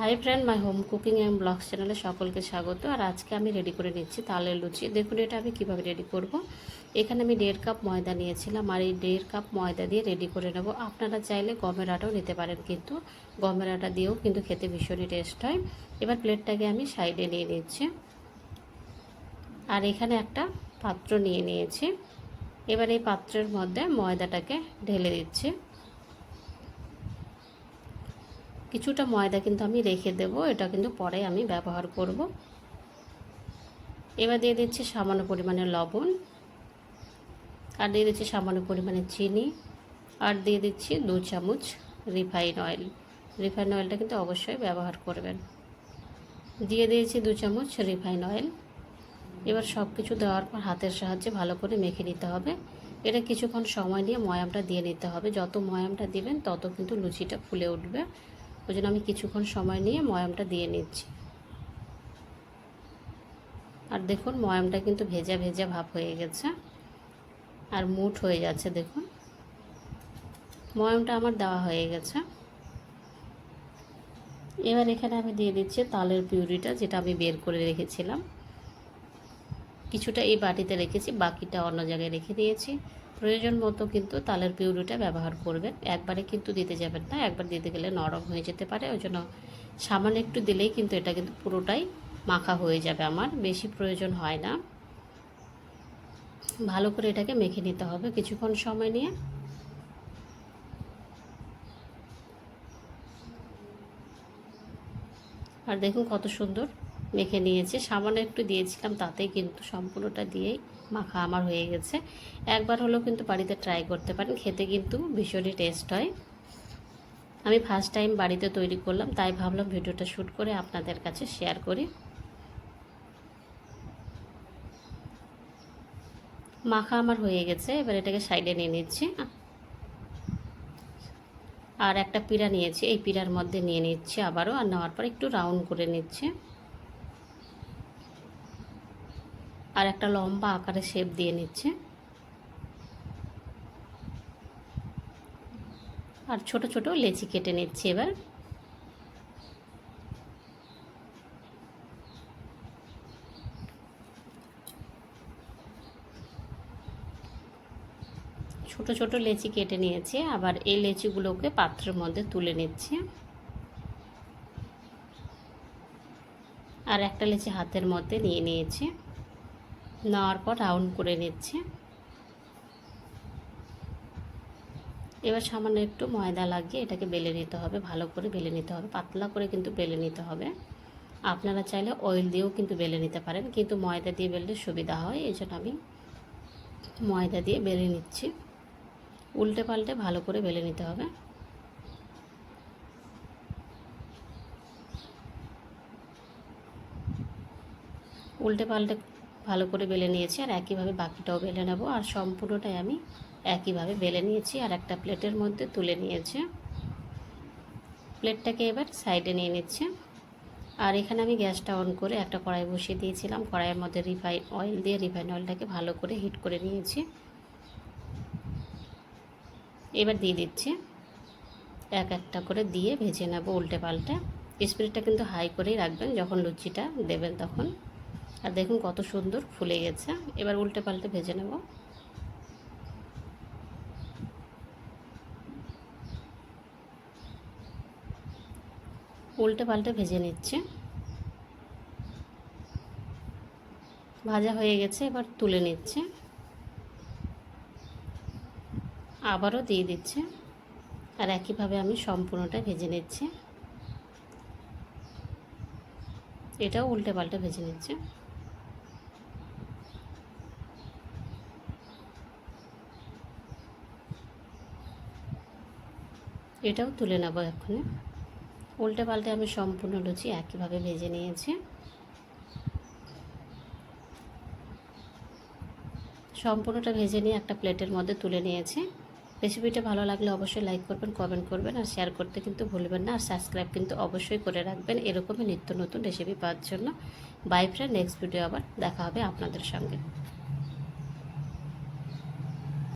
Hi friend my home cooking and blogs চ্যানেলে সকলকে স্বাগত। আর আজকে আমি রেডি করে নিচ্ছি তালের লুচি। দেখুন, এটা আমি কীভাবে রেডি করব। এখানে আমি দেড় কাপ ময়দা নিয়েছিলাম আর এই দেড় কাপ ময়দা দিয়ে রেডি করে নেব। আপনারা চাইলে গমের আটাও নিতে পারেন কিন্তু গমের আটা দিয়েও কিন্তু খেতে ভীষণই টেস্ট হয়। এবার প্লেটটাকে আমি সাইডে নিয়ে নিচ্ছি। আর এখানে একটা পাত্র নিয়ে নিয়েছি। এবার এই পাত্রের মধ্যে ময়দাটাকে ঢেলে দিচ্ছি। কিছুটা ময়দা কিন্তু আমি রেখে দেব, এটা কিন্তু পরে আমি ব্যবহার করব। এবার দিয়ে দিচ্ছি সামান্য পরিমাণে লবণ আর দিয়ে দিচ্ছি সামান্য পরিমাণে চিনি আর দিয়ে দিচ্ছি দু চামচ রিফাইন অয়েল। রিফাইন অয়েলটা কিন্তু অবশ্যই ব্যবহার করবেন। দিয়ে দিয়েছি দু চামচ রিফাইন অয়েল। এবার সব কিছু দেওয়ার পর হাতের সাহায্যে ভালো করে মেখে নিতে হবে। এটা কিছুক্ষণ সময় নিয়ে ময়ামটা দিয়ে নিতে হবে। যত ময়ামটা দিবেন, তত কিন্তু লুচিটা ফুলে উঠবে। ওই জন্য আমি কিছুক্ষণ সময় নিয়ে ময়ামটা দিয়ে নিচ্ছি। আর দেখুন, ময়ামটা কিন্তু ভেজা ভেজা ভাব হয়ে গেছে আর মুঠ হয়ে যাচ্ছে, দেখুন। ময়ামটা আমার দেওয়া হয়ে গেছে। এবার এখানে আমি দিয়ে দিচ্ছি তালের পিউরিটা, যেটা আমি বের করে রেখেছিলাম। কিছুটা এই বাটিতে রেখেছি, বাকিটা অন্য জায়গায় রেখে দিয়েছি। প্রয়োজন মতো কিন্তু তালের পিউরিটা ব্যবহার করবেন। একবারে কিন্তু দিতে যাবেন না, একবার দিতে গেলে নরম হয়ে যেতে পারে। ওই জন্য সামান্য একটু দিলেই কিন্তু এটা কিন্তু পুরোটাই মাখা হয়ে যাবে আমার, বেশি প্রয়োজন হয় না। ভালো করে এটাকে মেখে নিতে হবে কিছুক্ষণ সময় নিয়ে। আর দেখুন কত সুন্দর মেখে নিয়েছি। সামান্য একটু দিয়েছিলাম তাতেই কিন্তু সম্পূর্ণটা দিয়েই মাখা আমার হয়ে গেছে। একবার হলেও কিন্তু বাড়িতে ট্রাই করতে পারেন, খেতে কিন্তু ভীষণই টেস্ট হয়। আমি ফার্স্ট টাইম বাড়িতে তৈরি করলাম, তাই ভাবলাম ভিডিওটা শ্যুট করে আপনাদের কাছে শেয়ার করি। মাখা আমার হয়ে গেছে, এবার এটাকে সাইডে নিয়ে নিচ্ছি। আর একটা পিড়া নিয়েছি, এই পিড়ার মধ্যে নিয়ে নিচ্ছি আবারও, আর নেওয়ার পর একটু রাউন্ড করে নিচ্ছে। আর একটা লম্বা আকারে শেপ দিয়ে নিচ্ছে। আর ছোট ছোট লেচি কেটে নিচ্ছি এবার। ছোট ছোট লেচি কেটে নিয়েছি, আবার এই লেচিগুলোকে পাত্রের মধ্যে তুলে নিচ্ছি। আর একটা লেচি হাতের মধ্যে নিয়ে নিয়েছি। নেওয়ার পর রাউন্ড করে নিচ্ছি। এবার সামান্য একটু ময়দা লাগিয়ে এটাকে বেলে নিতে হবে, ভালো করে বেলে নিতে হবে, পাতলা করে কিন্তু বেলে নিতে হবে। আপনারা চাইলে অয়েল দিয়েও কিন্তু বেলে নিতে পারেন, কিন্তু ময়দা দিয়ে বেললে সুবিধা হয়, এই জন্য আমি ময়দা দিয়ে বেলে নিচ্ছি। উল্টে পাল্টে ভালো করে বেলে নিতে হবে। উল্টে পাল্টে ভালো করে বেলে নিয়েছি আর একইভাবে বাকিটাও বেলে নেব আর সম্পূর্ণটাই আমি একইভাবে বেলে নিয়েছি আর একটা প্লেটের মধ্যে তুলে নিয়েছি। প্লেটটাকে এবার সাইডে নিয়ে নিচ্ছে। আর এখানে আমি গ্যাসটা অন করে একটা কড়াই বসিয়ে দিয়েছিলাম। কড়াইয়ের মধ্যে রিফাইন অয়েল দিয়ে রিফাইন অয়েলটাকে ভালো করে হিট করে নিয়েছি। এবার দিয়ে দিচ্ছি। এক একটা করে দিয়ে ভেজে নেব উল্টে পাল্টে। স্পিডটা কিন্তু হাই করেই রাখবেন, যখন লুচিটা দেবেন তখন। আর দেখুন কত সুন্দর ফুলে গেছে। এবার উল্টে পাল্টে ভেজে নেব। উল্টে পাল্টে ভেজে নিচ্ছে। ভাজা হয়ে গেছে, এবার তুলে নিচ্ছে। আবারও দিয়ে দিচ্ছে। আর একইভাবে আমি সম্পূর্ণটা ভেজে নিচ্ছি। এটাও উল্টে পাল্টে ভেজে নিচ্ছে। এটাও তুলে নেব এক্ষুনি। উল্টে পাল্টে আমি সম্পূর্ণ লুচি একইভাবে ভেজে নিয়েছি। সম্পূর্ণটা ভেজে নিয়ে একটা প্লেটের মধ্যে তুলে নিয়েছি। রেসিপিটা ভালো লাগলে অবশ্যই লাইক করবেন, কমেন্ট করবেন আর শেয়ার করতে কিন্তু ভুলবেন না। আর সাবস্ক্রাইব কিন্তু অবশ্যই করে রাখবেন। এরকমই নিত্য নতুন রেসিপি পাওয়ার জন্য। বাই ফ্রেন্ড, নেক্সট ভিডিও আবার দেখা হবে আপনাদের সঙ্গে।